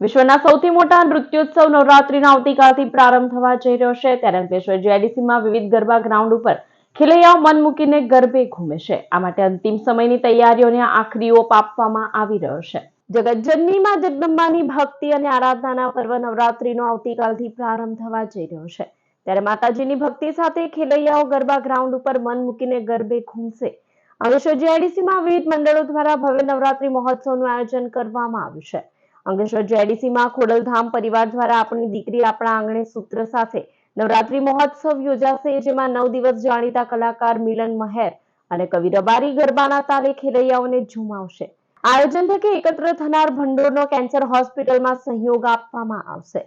વિશ્વના સૌથી મોટા નૃત્યોત્સવ નવરાત્રીનો આવતીકાલથી પ્રારંભ થવા જઈ રહ્યો છે. ત્યારે અંકલેશ્વર જીઆઈડીસીમાં વિવિધ ગરબા ગ્રાઉન્ડ ઉપર ખેલૈયાઓ મન મૂકીને ગરબે ઘૂમે છે. આ માટે અંતિમ સમયની તૈયારીઓને આખરી ઓપ આપવામાં આવી રહ્યો છે. જગતજનનીમાં જગદંબાની ભક્તિ અને આરાધનાના પર્વ નવરાત્રીનો આવતીકાલથી પ્રારંભ થવા જઈ રહ્યો છે. ત્યારે માતાજીની ભક્તિ સાથે ખેલૈયાઓ ગરબા ગ્રાઉન્ડ ઉપર મન મૂકીને ગરબે ઘૂમશે. અંકલેશ્વર જીઆઈડીસીમાં વિવિધ મંડળો દ્વારા ભવ્ય નવરાત્રી મહોત્સવનું આયોજન કરવામાં આવ્યું છે. અંકલેશ્વર જેડીસીમાં ખોડલધામ પરિવાર દ્વારા આપણી દીકરી આપણા આંગણે સૂત્ર સાથે નવરાત્રી મહોત્સવ યોજાશે, જેમાં નવ દિવસ જાણીતા કલાકાર મિલન મહેર અને કવિ રબારી ગરબાના તાલે ખેલૈયાઓને ઝુમાવશે. આયોજન થકી એકત્ર થનાર ભંડોરનો કેન્સર હોસ્પિટલમાં સહયોગ આપવામાં આવશે.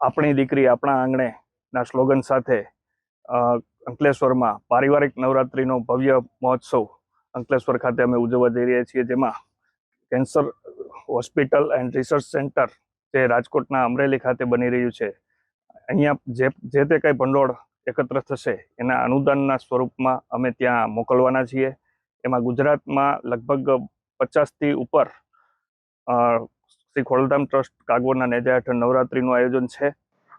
આપણી દીકરી આપણા આંગણે ના સ્લોગન સાથે અંકલેશ્વરમાં પારિવારિક નવરાત્રીનો ભવ્ય મહોત્સવ અંકલેશ્વર ખાતે અમે ઉજવવા જઈ રહ્યા છીએ, જેમાં cancer hospital and research centre જે રાજકોટના અમરેલી ખાતે બની રહ્યું છે, અહીંયા જે જે તે કંઈ ભંડોળ એકત્ર થશે, એના અનુદાનના સ્વરૂપમાં અમે ત્યાં મોકલવાના છીએ. એમાં ગુજરાતમાં લગભગ પચાસથી ઉપર શ્રી ખોડલધામ ટ્રસ્ટ કાગવડના નેજા હેઠળ નવરાત્રિનું આયોજન છે.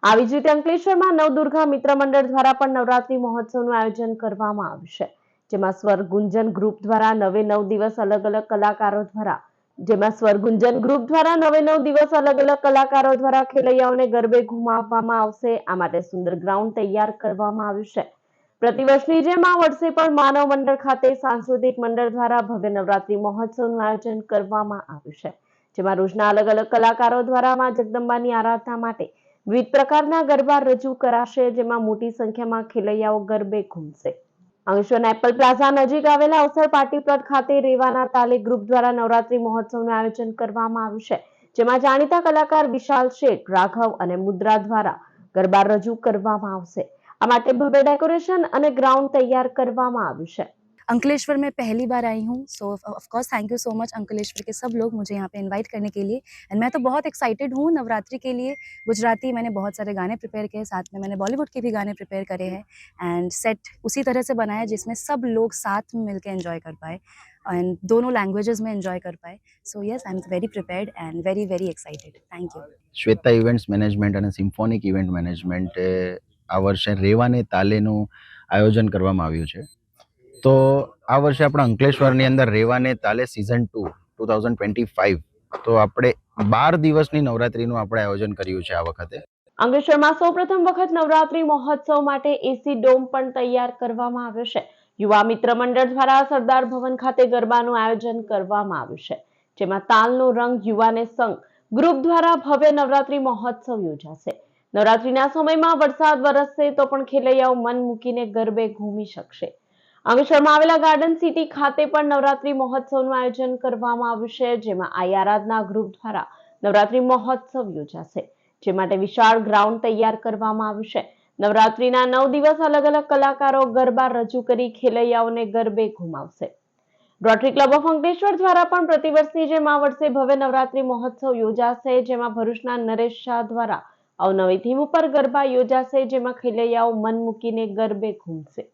આવી જ રીતે અંકલેશ્વરમાં નવદુર્ગા મિત્ર મંડળ દ્વારા પણ નવરાત્રિ મહોત્સવનું આયોજન કરવામાં આવશે, જેમાં સ્વર ગુંજન ગ્રુપ દ્વારા નવે નવ દિવસ અલગ અલગ કલાકારો દ્વારા જેમાં સ્વરગુંજન ગ્રુપ દ્વારા નવે નવ દિવસ અલગ અલગ કલાકારો દ્વારા ખેલૈયાઓને ગરબે ઘુમાવવામાં આવશે. આ માટે સુંદર ગ્રાઉન્ડ તૈયાર કરવામાં આવ્યું છે. પ્રતિવર્ષની જેમ આ વર્ષે પણ માનવ મંડળ ખાતે સાંસ્કૃતિક મંડળ દ્વારા ભવ્ય નવરાત્રી મહોત્સવનું આયોજન કરવામાં આવ્યું છે. જેમાં રોજના અલગ અલગ કલાકારો દ્વારા માં જગદંબાની આરાધના માટે વિવિધ પ્રકારના ગરબા રજૂ કરાશે, જેમાં મોટી સંખ્યામાં ખેલૈયાઓ ગરબે ઘૂમશે. અંકલેશ્વરના એપલ પ્લાઝા નજીક આવેલા અવસર પાર્ટી પ્લોટ ખાતે રેવાના તાલે ગ્રુપ દ્વારા નવરાત્રી મહોત્સવનું આયોજન કરવામાં આવ્યું છે, જેમાં જાણીતા કલાકાર વિશાલ શેઠ, રાઘવ અને મુદ્રા દ્વારા ગરબા રજૂ કરવામાં આવશે. આ માટે ભવ્ય ડેકોરેશન અને ગ્રાઉન્ડ તૈયાર કરવામાં આવ્યું છે. अंकलेश्वर में पहली बार आई हूँ so of course thank you so much Ankleshwar के सब लोग मुझे यहाँ पे इनवाइट करने के लिए एंड मैं तो बहुत एक्साइटेड हूँ नवरात्रि के लिए गुजराती मैंने बहुत सारे गाने प्रिपेयर किए साथ में मैंने बॉलीवुड के भी गाने प्रिपेयर करे हैं एंड सेट उसी तरह से बनाया जिसमें सब लोग साथ में मिलकर एंजॉय कर पाए एंड दोनों लैंग्वेजेस में एंजॉय कर पाए so yes I am very prepared and very very excited thank you Shweta events management અને સિમ્ફોનિક ઇવેન્ટ મેનેજમેન્ટે આ વર્ષે રેવાને તાલેનું આયોજન કરવામાં આવ્યું છે તો આ વર્ષે આપણા અંકલેશ્વરની અંદર રેવાને તાલે season two two thousand twenty five તો આપણે બાર દિવસની નવરાત્રીનું આપણે આયોજન કર્યું છે આ વખતે. અંકલેશ્વરમાં સૌપ્રથમ વખત નવરાત્રી મહોત્સવ માટે એસી ડોમ પણ તૈયાર કરવામાં આવ્યો છે. યુવા મિત્ર મંડળ દ્વારા સરદાર ભવન ખાતે ગરબાનું આયોજન કરવામાં આવ્યું છે. જેમાં તાલનો રંગ યુવાને સંગ ગ્રુપ દ્વારા ભવ્ય નવરાત્રી મહોત્સવ યોજાશે. નવરાત્રીના સમયમાં વરસાદ વરસશે તો પણ ખેલૈયાઓ મન મૂકીને ગરબે ઘૂમી શકશે. અંકલેશ્વરમાં આવેલા ગાર્ડન સિટી ખાતે પણ નવરાત્રી મહોત્સવનું આયોજન કરવામાં આવ્યું જેમાં આઈ આરાધના ગ્રુપ દ્વારા નવરાત્રી મહોત્સવ યોજાશે, જે માટે વિશાળ ગ્રાઉન્ડ તૈયાર કરવામાં આવ્યું નવરાત્રીના નવ દિવસ અલગ અલગ કલાકારો ગરબા રજૂ કરી ખેલૈયાઓને ગરબે ઘુમાવશે. રોટરી ક્લબ ઓફ અંકલેશ્વર દ્વારા પણ પ્રતિવર્ષની જેમ આ વર્ષે ભવ્ય નવરાત્રી મહોત્સવ યોજાશે, જેમાં ભરૂચના નરેશ શાહ દ્વારા અવનવી થીમ ઉપર ગરબા યોજાશે, જેમાં ખેલૈયાઓ મન મૂકીને ગરબે ઘૂમશે.